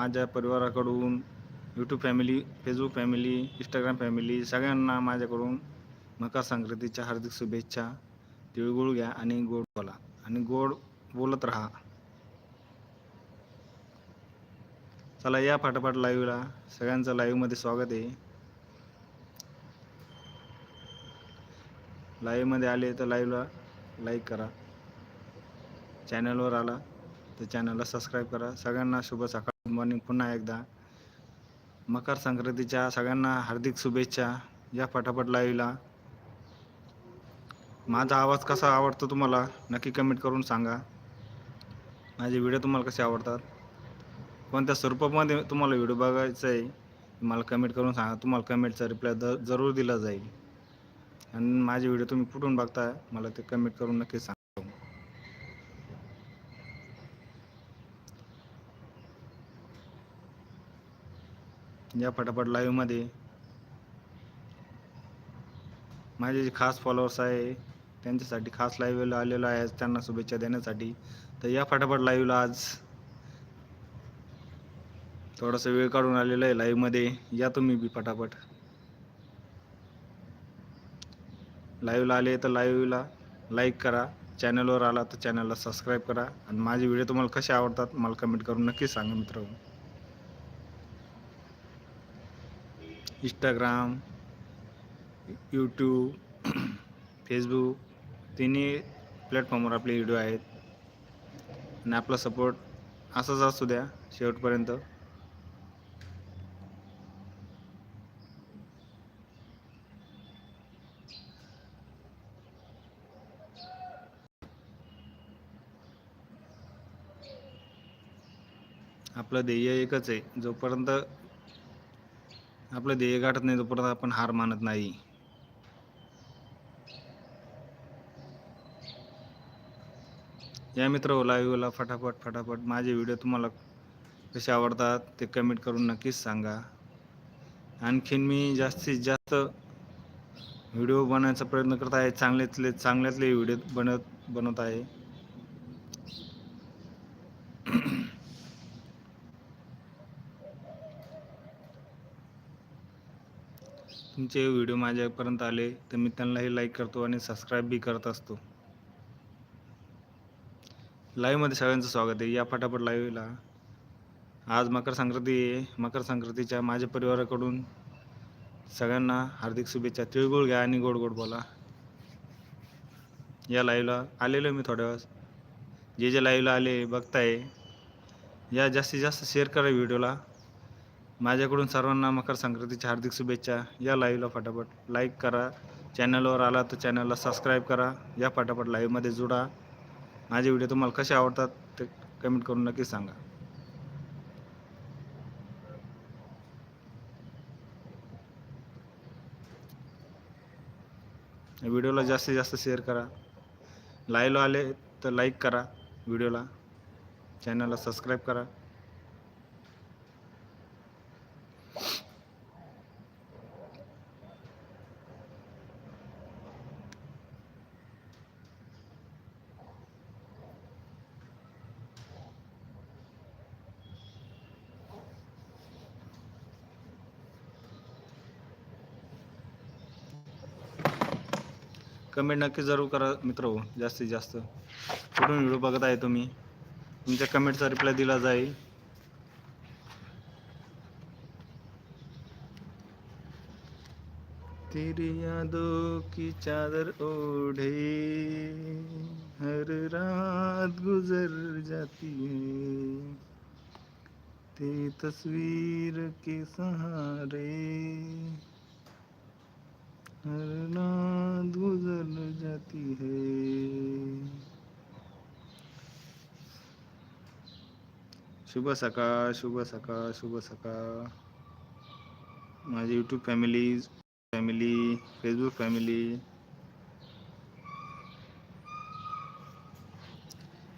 माझ्या परिवाराकडून YouTube family Facebook family Instagram family सगळ्यांना माझ्याकडून मकर संक्रांतीच्या हार्दिक शुभेच्छा. तिळगुळ घ्या आणि गोड बोला. आणि गोड बोलत राहा. चला या फाटाफाट लाईव्हला सगळ्यांचं लाईव्हमध्ये स्वागत आहे. लाईव्हमध्ये आले तर लाईव्हला लाईक करा. चॅनलवर आला. तर चॅनलला सबस्क्राईब करा. सगळ्यांना शुभ सकाळ. गुड मॉर्निंग पुन्हा एकदा. मकर संक्रांतीच्या सगळ्यांना हार्दिक शुभेच्छा. या फटाफट लाईव्हला माझा आवाज कसा आवडतो तुम्हाला? नक्की कमेंट करून सांगा. माझे व्हिडिओ तुम्हाला कसे आवडतात? कोणत्या स्वरूपामध्ये तुम्हाला व्हिडिओ बघायचा आहे? मला कमेंट करून सांगा. तुम्हाला कमेंटचा रिप्लाय द जरूर दिला जाईल. आणि माझे व्हिडिओ तुम्ही कुठून बघताय? मला ते कमेंट करून नक्की सांगा. या फटाफट लाईव्हमध्ये माझे जे खास फॉलोअर्स आहे त्यांच्यासाठी खास लाईव्हला आलेलो आहे त्यांना शुभेच्छा देण्यासाठी. तर या फटाफट लाईव्हला आज थोडासा वेळ काढून आलेला आहे लाईव्हमध्ये या तुम्ही बी फटाफट. लाईव्हला आले तर लाईव्हला लाईक करा. चॅनलवर आला तर चॅनलला सबस्क्राईब करा. आणि माझे व्हिडिओ तुम्हाला कसे आवडतात मला कमेंट करून नक्की सांगा मित्र इंस्टाग्राम यूट्यूब फेसबुक तिन्ही प्लॅटफॉर्मवर आपले व्हिडिओ आहेत. आणि आपला सपोर्ट असाच असू द्या शेवटपर्यंत. आपलं ध्येय एकच आहे जोपर्यंत आपलं ध्येय गाठत नाही तोपर्यंत आपण हार मानत नाही. या मित्र लाईव्हला फटाफट फटाफट माझे व्हिडिओ तुम्हाला कसे आवडतात ते कमेंट करून नक्कीच सांगा. आणखीन मी जास्तीत जास्त व्हिडिओ बनवायचा प्रयत्न करत आहे चांगल्यातले चांगल्यातले व्हिडिओ बनत बनवत आहे. तुमचे व्हिडिओ माझ्यापर्यंत आले तर मी त्यांनाही लाईक करतो आणि सबस्क्राईब बी करत असतो. लाईव्हमध्ये सगळ्यांचं स्वागत आहे. या फटाफट लाईव्हला आज मकर संक्रांती आहे. मकर संक्रांतीच्या माझ्या परिवाराकडून सगळ्यांना हार्दिक शुभेच्छा. तिळगुळ घ्या आणि गोड गोड बोला. या लाईव्हला आलेलो आहे मी थोड्या वेळेस जे जे लाईव्हला आले बघताय. या जास्तीत जास्त शेअर करा व्हिडिओला माझ्याकडून सर्वांना मकर संक्रांतीच्या हार्दिक शुभेच्छा. या लाईव्हला फटाफट लाईक करा. चॅनलवर आला तर चॅनलला सबस्क्राईब करा. या फटाफट लाईव्हमध्ये जुडा. माझे व्हिडिओ तुम्हाला कसे आवडतात ते कमेंट करून नक्की सांगा. व्हिडिओला जास्तीत जास्त शेअर करा. लाईव्हला आले तर लाईक करा. व्हिडिओला चॅनलला सबस्क्राईब करा. कमेंट नक्की जरूर करा मित्र हो जास्तीत जास्त. कुठून व्हिडिओ बघत आहे तुम्ही? तुमच्या कमेंटचा रिप्लाय दिला जाईल. तेरी यादों की चादर ओढ़े हर रात गुजर जाती है। तेरी तस्वीर के सहारे हर रात गुजर जाती है। शुभ सकाळ शुभ सकाळ शुभ सकाळ। माझी YouTube family family Facebook family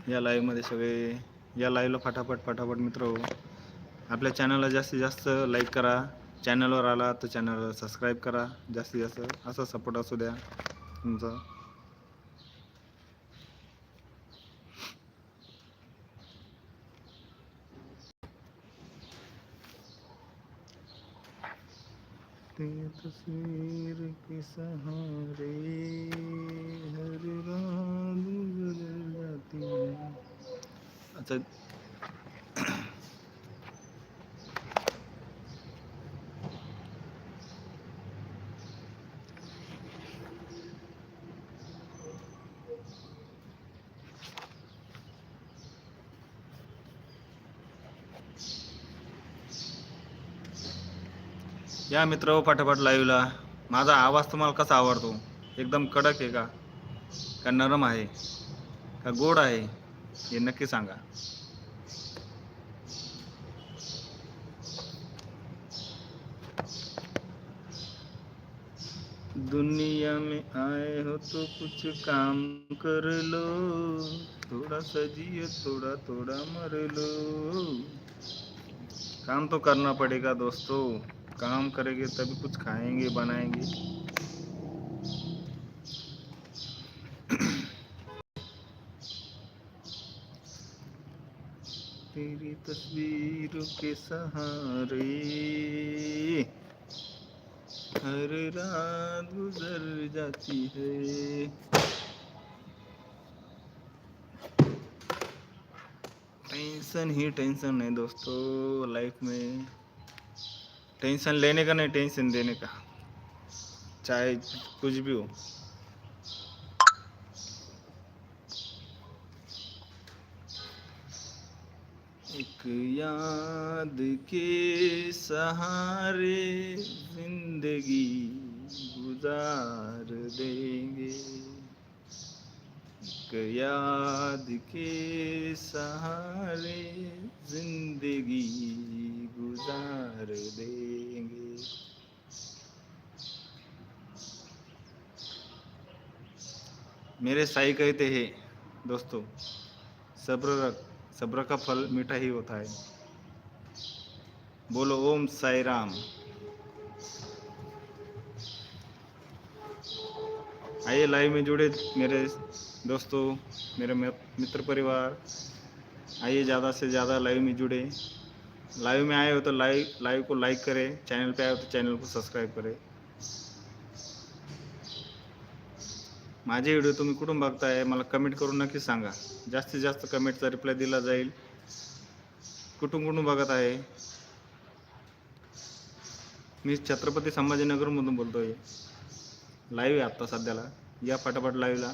या लाईव्हमध्ये सगळे या लाईव्हला फटाफट फटाफट मित्र हो. आपल्या चॅनलला जास्तीत जास्त लाईक करा। चॅनलवर आला तर चॅनलवर सबस्क्राईब करा. जास्तीत जास्त असा सपोर्ट असू द्या तुमचा. तस्वीर के सहारे हर रात गुजर जाती है। अच्छा या मित्र हो पाठोपाठ लाईव्हला माझा आवाज तुम्हाला कसा आवडतो? एकदम कडक आहे का? का नरम आहे? का गोड आहे? हे नक्की सांगा. दुनिया में आए हो तो कुछ काम कर लो। थोड़ा सजिए थोड़ा थोड़ा मर लो। काम तो करना पड़ेगा दोस्तों। काम करेंगे, तभी कुछ खाएँगे, बनाएँगे। तेरी तस्वीरों के सहारे हर रात गुजर जाती है। टेंशन ही टेंशन है दोस्तों, लाइफ में। टेंशन लेने का नहीं, टेंशन देने का। चाहे कुछ भी हो। एक याद के सहारे ज़िंदगी गुजार देंगे। एक याद के सहारे ज़िंदगी गुजार देंगे। मेरे साई कहते हैं, दोस्तों, सब्र सब्र का फल मीठा ही होता है। बोलो, ओम साई राम। आइए लाइव में जुड़े मेरे दोस्तों, मेरे मित्र परिवार। आइए ज़्यादा से ज़्यादा लाइव में जुड़े। लाइव में आए हो तो लाइव लाइव को लाइक करें चैनल पे आए हो तो चॅनल को सबस्क्राईब करें। माझे व्हिडिओ तुम्ही कुठून बघताय मला कमेंट करून नक्की सांगा. जास्तीत जास्त कमेंटचा रिप्लाय दिला जाईल. कुठून कुठून बघत आहे? मी छत्रपती संभाजीनगरमधून बोलतोय. लाईव्ह आहे आत्ता सध्याला. या फटाफट लाईव्हला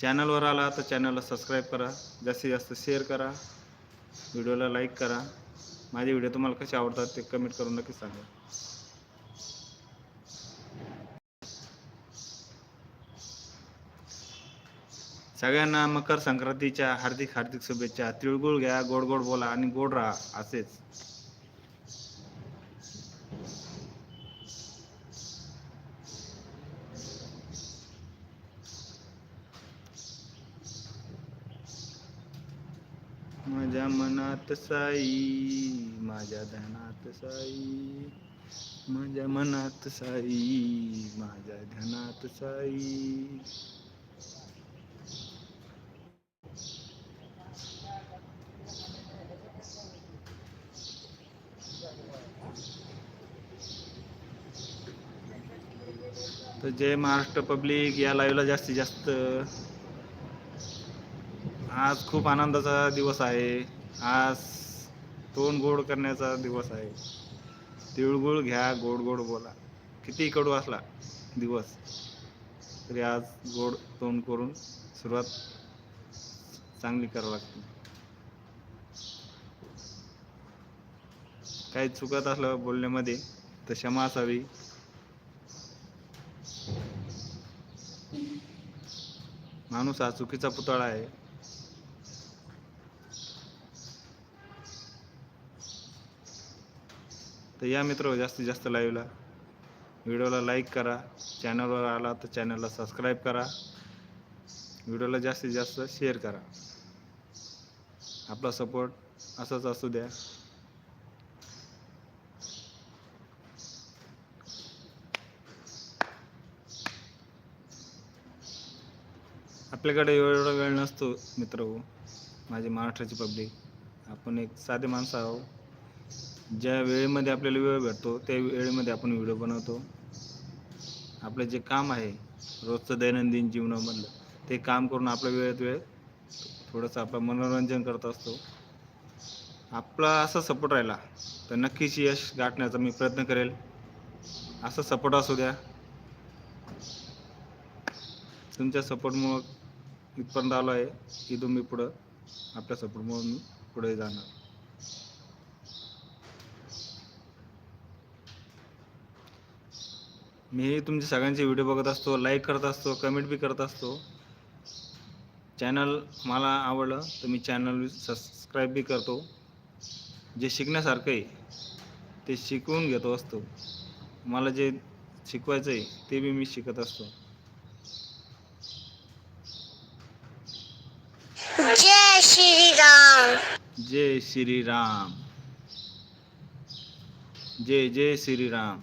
चॅनलवर आला तर चॅनलला सबस्क्राईब करा जास्तीत जास्त शेअर करा व्हिडिओला लाईक करा. माझे व्हिडिओ तुम्हाला कसे आवडतात ते कमेंट करून नक्की सांगा. सगळ्यांना मकर संक्रांतीच्या हार्दिक हार्दिक शुभेच्छा. तिळगुळ घ्या गोड गोड बोला आणि गोड राहा असेच. माझ्या मनात साई माझ्या ध्यानात साई माझ्या मनात साई माझ्या ध्यानात साई. तर जय महाराष्ट्र पब्लिक या लाईव्हला जास्तीत जास्त. आज खूप आनंदाचा दिवस आहे. आज तोंड गोड करण्याचा दिवस आहे. तिळगुळ घ्या गोड गोड बोला. किती कडू असला दिवस तरी आज गोड तोंड करून सुरुवात चांगली करावी लागते. काही चुकत असलं बोलण्यामध्ये तर क्षमा असावी. माणूस हा चुकीचा पुतळा आहे. तर या मित्र जास्तीत जास्त लाईव्हला व्हिडिओला लाईक करा. चॅनलवर आला तर चॅनलला सबस्क्राईब करा. व्हिडिओला जास्तीत जास्त शेअर करा. आपला सपोर्ट असाच असू द्या. आपल्याकडे एवढा वेळ नसतो मित्र हो. माझे महाराष्ट्राची पब्लिक आपण एक साधे माणसं आहोत. ज्या वेळेमध्ये आपल्याला वेळ भेटतो त्या वेळेमध्ये आपण व्हिडिओ बनवतो. आपलं जे काम आहे रोजचं दैनंदिन जीवनामधलं ते काम करून आपल्या वेळेत वेळ थोडंसं आपलं मनोरंजन करत असतो. आपला असा सपोर्ट राहिला तर नक्कीच यश गाठण्याचा मी प्रयत्न करेल. असा सपोर्ट असू द्या. तुमच्या सपोर्टमुळं इथपर्यंत आलो आहे इथून मी पुढं आपल्या सपोर्टमुळं मी पुढे जाणार. मी तुमचे सगळ्यांचे व्हिडिओ बघत असतो लाईक करत असतो कमेंट बी करत असतो. चॅनल मला आवडलं तर मी चॅनल सबस्क्राईब बी करतो. जे शिकण्यासारखं आहे ते शिकवून घेतो असतो. मला जे शिकवायचं आहे ते बी मी शिकत असतो. जय श्री राम जय श्रीराम. जय जय श्रीराम.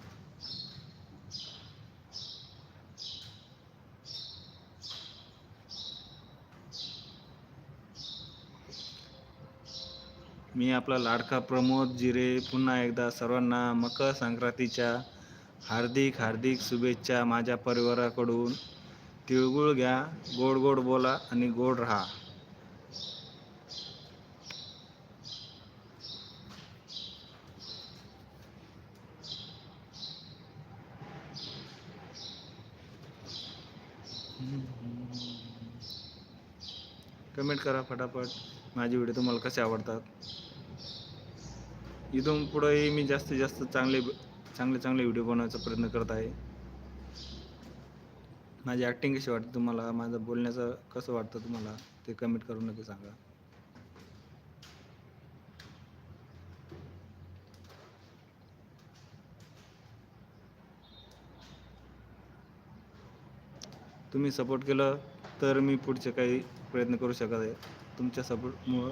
मी आपला लाडका प्रमोद जिरे पुन्हा एकदा सर्वांना मकर संक्रांतीच्या हार्दिक हार्दिक शुभेच्छा माझ्या परिवाराकडून. तिळगुळ घ्या गोड गोड बोला आणि गोड राहा. कमेंट करा फटाफट. माझे व्हिडिओ तुम्हाला कसे आवडतात? इथून पुढेही मी जास्तीत जास्त चांगले चांगले चांगले व्हिडिओ बनवायचा प्रयत्न करत आहे. माझी ॲक्टिंग कशी वाटते तुम्हाला? माझं बोलण्याचं कसं वाटतं तुम्हाला? ते कमेंट करून नक्की सांगा. तुम्ही सपोर्ट केलं तर मी पुढचे काही प्रयत्न करू शकत आहे. तुमच्या सपोर्टमुळं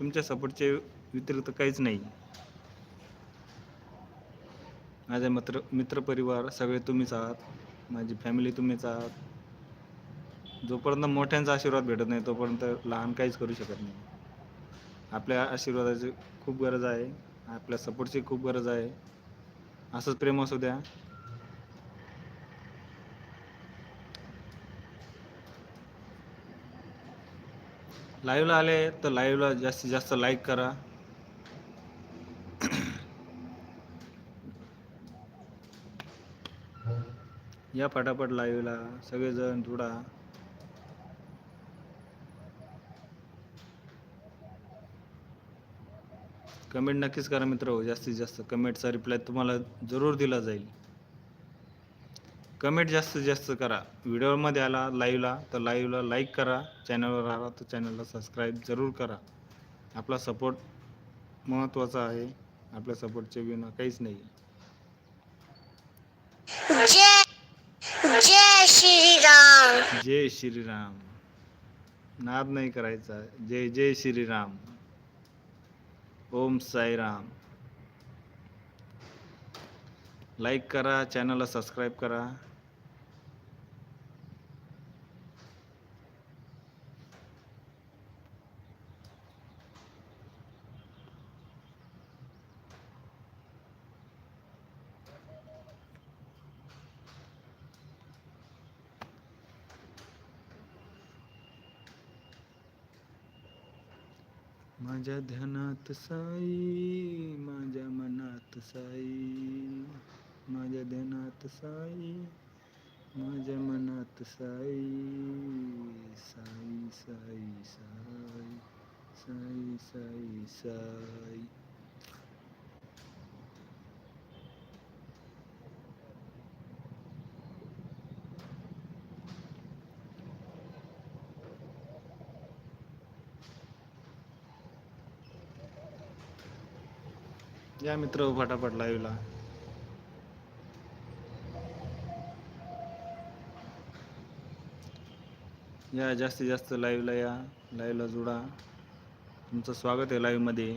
तुमच्या सपोर्टचे व्यतिरिक्त काहीच नाही. माझे मित्र मित्रपरिवार सगळे तुम्हीच आहात. माझी फॅमिली तुम्हीच आहात. जोपर्यंत मोठ्यांचा आशीर्वाद भेटत नाही तोपर्यंत लहान काहीच करू शकत नाही. आपल्या आशीर्वादाची खूप गरज आहे. आपल्या सपोर्टची खूप गरज आहे. असंच प्रेम असू द्या. लाईव्हला आले तर लाईव्हला जास्तीत जास्त लाईक करा. या फटाफट लाईव्हला सगळेजण जुडा. कमेंट नक्कीच करा मित्र हो जास्तीत जास्त. कमेंटचा रिप्लाय तुम्हाला जरूर दिला जाईल. कमेंट जास्तीत जास्त करा. व्हिडिओमध्ये आला लाईव्हला तर लाईव्हला लाईक करा. चॅनलवर आला तर चॅनलला सबस्क्राईब जरूर करा. आपला सपोर्ट महत्त्वाचा आहे. आपल्या सपोर्टच्या विना काहीच नाही. जय श्रीराम. जय श्रीराम. नाद नाही करायचा. जय जय श्रीराम. ओम साईराम. लाईक करा चॅनलला सबस्क्राईब करा. माझ्या ध्यानात साई माझ्या मनात साई माझ्या ध्यानात साई माझ्या मनात साई साई साई साई साई साई साई या मित्र फटाफट लाईव्हला या जास्तीत जास्त लाईव्हला या लाईव्हला जुडा. तुमचं स्वागत आहे लाईव्हमध्ये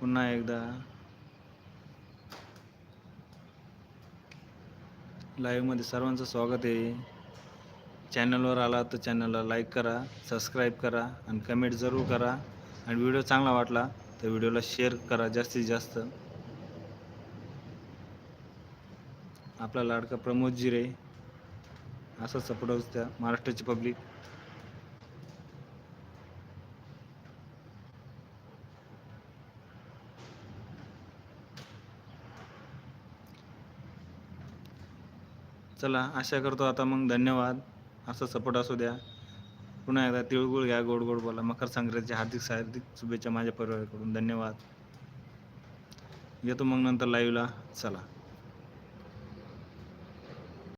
पुन्हा एकदा. लाईव्हमध्ये सर्वांचं स्वागत आहे. चॅनलवर आला तर चॅनलला लाईक करा सबस्क्राईब करा आणि कमेंट जरूर करा. आणि व्हिडिओ चांगला वाटला तर व्हिडिओला शेअर करा जास्तीत जास्त. आपला लाडका प्रमोद जिरे असं सपोर्ट त्या महाराष्ट्राची पब्लिक चला आशा करतो आता मग धन्यवाद. असं सपोर्ट असू द्या. पुन्हा एकदा तिळगुळ घ्या गोड गोड बोला. मकर संक्रांतीच्या हार्दिक हार्दिक शुभेच्छा माझ्या परिवाराकडून. धन्यवाद. येतो मग नंतर लाईव्हला चला.